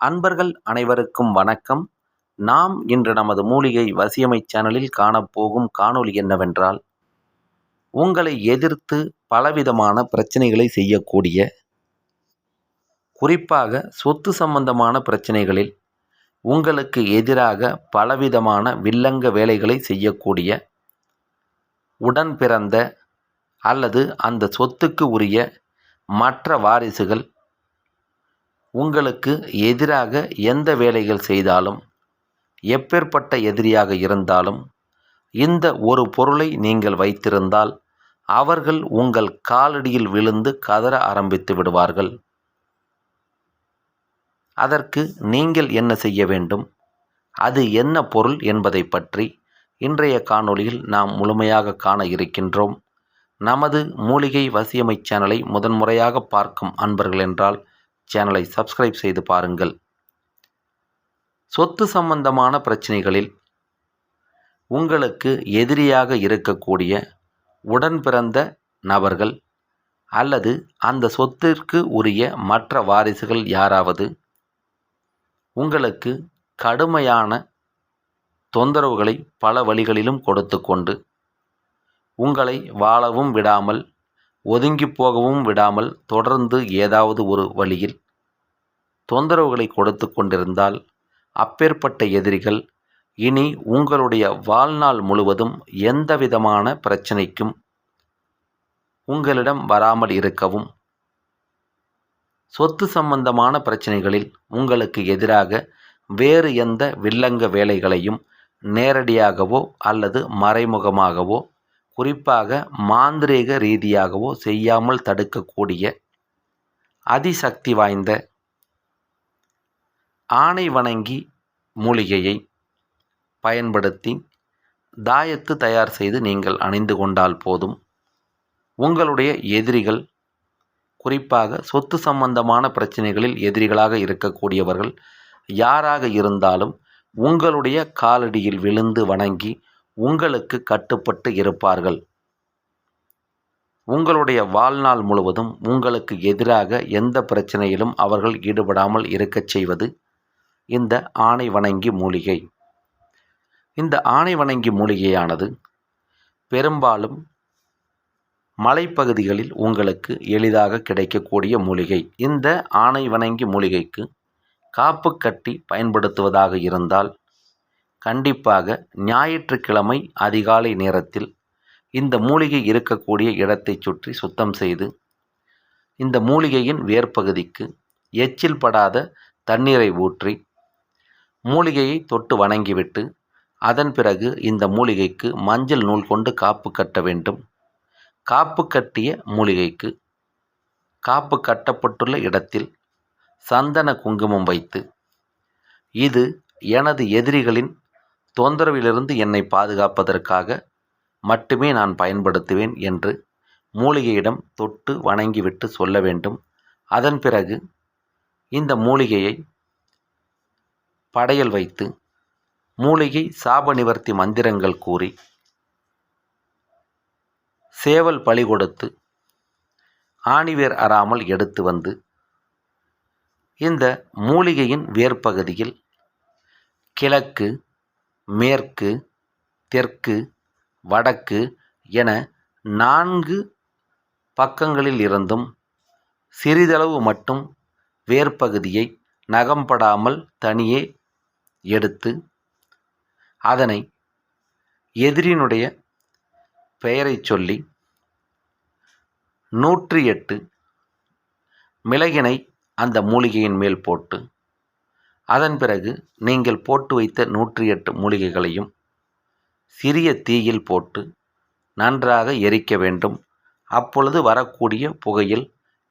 அன்பர்கள் அனைவருக்கும் வணக்கம். நாம் இன்று நமது மூலிகை வசியமை சேனலில் காணப்போகும் காணொளி என்னவென்றால் உங்களை எதிர்த்து பலவிதமான பிரச்சனைகளை செய்யக்கூடிய குறிப்பாக சொத்து சம்பந்தமான பிரச்சனைகளில் உங்களுக்கு எதிராக பலவிதமான வில்லங்க வேலைகளை செய்யக்கூடிய உடன் பிறந்த அல்லது அந்த சொத்துக்கு உரிய மற்ற வாரிசுகள் உங்களுக்கு எதிராக எந்த வேலைகள் செய்தாலும் எப்பேற்பட்ட எதிரியாக இருந்தாலும் இந்த ஒரு பொருளை நீங்கள் வைத்திருந்தால் அவர்கள் உங்கள் காலடியில் விழுந்து கதற ஆரம்பித்து விடுவார்கள். அதற்கு நீங்கள் என்ன செய்ய வேண்டும்? அது என்ன பொருள் என்பதை பற்றி இன்றைய காணொளியில் நாம் முழுமையாக காண இருக்கின்றோம். நமது மூலிகை வசியமை சேனலை முதன்முறையாக பார்க்கும் அன்பர்கள் என்றால் சேனலை சப்ஸ்கிரைப் செய்து பாருங்கள். சொத்து சம்பந்தமான பிரச்சனைகளில் உங்களுக்கு எதிரியாக இருக்கக்கூடிய உடன் பிறந்த நபர்கள் அல்லது அந்த சொத்திற்கு உரிய மற்ற வாரிசுகள் யாராவது உங்களுக்கு கடுமையான தொந்தரவுகளை பல வழிகளிலும் கொடுத்து கொண்டு உங்களை வாழவும் விடாமல் ஒதுங்கி போகவும் விடாமல் தொடர்ந்து ஏதாவது ஒரு வழியில் தொந்தரவுகளை கொடுத்து கொண்டிருந்தால் அப்பேற்பட்ட எதிரிகள் இனி உங்களுடைய வாழ்நாள் முழுவதும் எந்த விதமான பிரச்சனைக்கும் உங்களிடம் வராமல் இருக்கவும். சொத்து சம்பந்தமான பிரச்சனைகளில் உங்களுக்கு எதிராக வேறு எந்த வில்லங்க வேலைகளையும் நேரடியாகவோ அல்லது மறைமுகமாகவோ குறிப்பாக மாந்திரீக ரீதியாகவோ செய்யாமல் தடுக்கக்கூடிய அதிசக்தி வாய்ந்த ஆணை வணங்கி மூலிகையை பயன்படுத்தி தாயத்து தயார் செய்து நீங்கள் அணிந்து கொண்டால் போதும். உங்களுடைய எதிரிகள் குறிப்பாக சொத்து சம்பந்தமான பிரச்சனைகளில் எதிரிகளாக இருக்கக்கூடியவர்கள் யாராக இருந்தாலும் உங்களுடைய காலடியில் விழுந்து வணங்கி உங்களுக்கு கட்டுப்பட்டு இருப்பார்கள். உங்களுடைய வாழ்நாள் முழுவதும் உங்களுக்கு எதிராக எந்த பிரச்சனையிலும் அவர்கள் ஈடுபடாமல் இருக்கச் செய்வது இந்த ஆணை வணங்கி மூலிகை. இந்த ஆணை வணங்கி மூலிகையானது பெரும்பாலும் மலைப்பகுதிகளில் உங்களுக்கு எளிதாக கிடைக்கக்கூடிய மூலிகை. இந்த ஆணை வணங்கி மூலிகைக்கு காப்பு கட்டி பயன்படுத்துவதாக இருந்தால் கண்டிப்பாக ஞாயிற்றுக்கிழமை அதிகாலை நேரத்தில் இந்த மூலிகை இருக்கக்கூடிய இடத்தை சுற்றி சுத்தம் செய்து இந்த மூலிகையின் வேர்ப்பகுதிக்கு எச்சில் படாத தண்ணீரை ஊற்றி மூலிகையை தொட்டு வணங்கிவிட்டு அதன் பிறகு இந்த மூலிகைக்கு மஞ்சள் நூல் கொண்டு காப்பு கட்ட வேண்டும். காப்பு கட்டிய மூலிகைக்கு காப்பு கட்டப்பட்டுள்ள இடத்தில் சந்தன குங்குமம் வைத்து இது எனது எதிரிகளின் தொந்தரவிலிருந்து என்னை பாதுகாப்பதற்காக மட்டுமே நான் பயன்படுத்துவேன் என்று மூலிகையிடம் தொட்டு வணங்கிவிட்டு சொல்ல வேண்டும். அதன் பிறகு இந்த மூலிகையை படையல் வைத்து மூலிகை சாப நிவர்த்தி மந்திரங்கள் கூறி சேவல் பழி கொடுத்து ஆணிவேர் அறாமல் எடுத்து வந்து இந்த மூலிகையின் வேர்ப்பகுதியில் கிழக்கு மேற்கு தெற்கு வடக்கு என நான்கு பக்கங்களில் இருந்தும் சிறிதளவு மட்டும் வேர்ப்பகுதியை நகம்படாமல் தனியே எடுத்து அதனை எதிரினுடைய பெயரை சொல்லி நூற்றி எட்டு மிளகினை அந்த மூலிகையின் மேல் போட்டு அதன் பிறகு நீங்கள் போட்டு வைத்த நூற்றி எட்டு மூலிகைகளையும் சிறிய தீயில் போட்டு நன்றாக எரிக்க வேண்டும். அப்பொழுது வரக்கூடிய புகையில்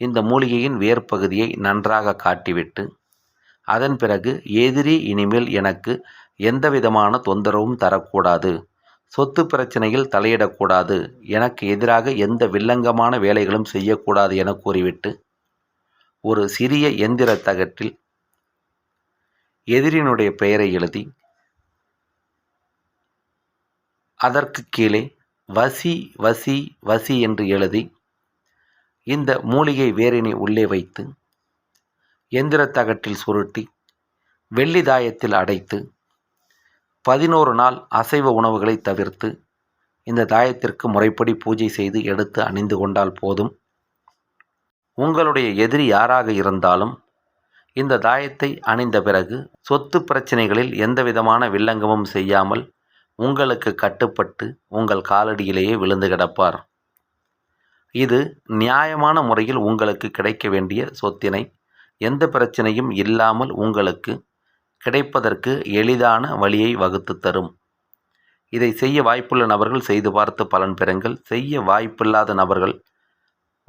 இந்த மூலிகையின் வேர்ப்பகுதியை நன்றாக காட்டிவிட்டு அதன் பிறகு எதிரி இனிமேல் எனக்கு எந்த விதமான தொந்தரவும் தரக்கூடாது. சொத்து பிரச்சனையில் தலையிடக்கூடாது. எனக்கு எதிராக எந்த வில்லங்கமான வேலைகளும் செய்யக்கூடாது என கூறிவிட்டு ஒரு சிறிய எந்திர தகட்டில் எதிரினுடைய பெயரை எழுதி அதற்கு கீழே வசி வசி வசி என்று எழுதி இந்த மூலிகை வேரினை உள்ளே வைத்து எந்திர தகட்டில் சுருட்டி வெள்ளி தாயத்தில் அடைத்து பதினோரு நாள் அசைவ உணவுகளை தவிர்த்து இந்த தாயத்திற்கு முறைப்படி பூஜை செய்து எடுத்து அணிந்து கொண்டால் போதும். உங்களுடைய எதிரி யாராக இருந்தாலும் இந்த தாயத்தை அணிந்த பிறகு சொத்து பிரச்சனைகளில் எந்தவிதமான வில்லங்கமும் செய்யாமல் உங்களுக்கு கட்டுப்பட்டு உங்கள் காலடியிலேயே விழுந்து கிடப்பார். இது நியாயமான முறையில் உங்களுக்கு கிடைக்க வேண்டிய சொத்தினை எந்த பிரச்சனையும் இல்லாமல் உங்களுக்கு கிடைப்பதற்கு எளிதான வழியை வகுத்து தரும். இதை செய்ய வாய்ப்புள்ள நபர்கள் செய்து பார்த்து பலன் பெறுங்கள். செய்ய வாய்ப்பில்லாத நபர்கள்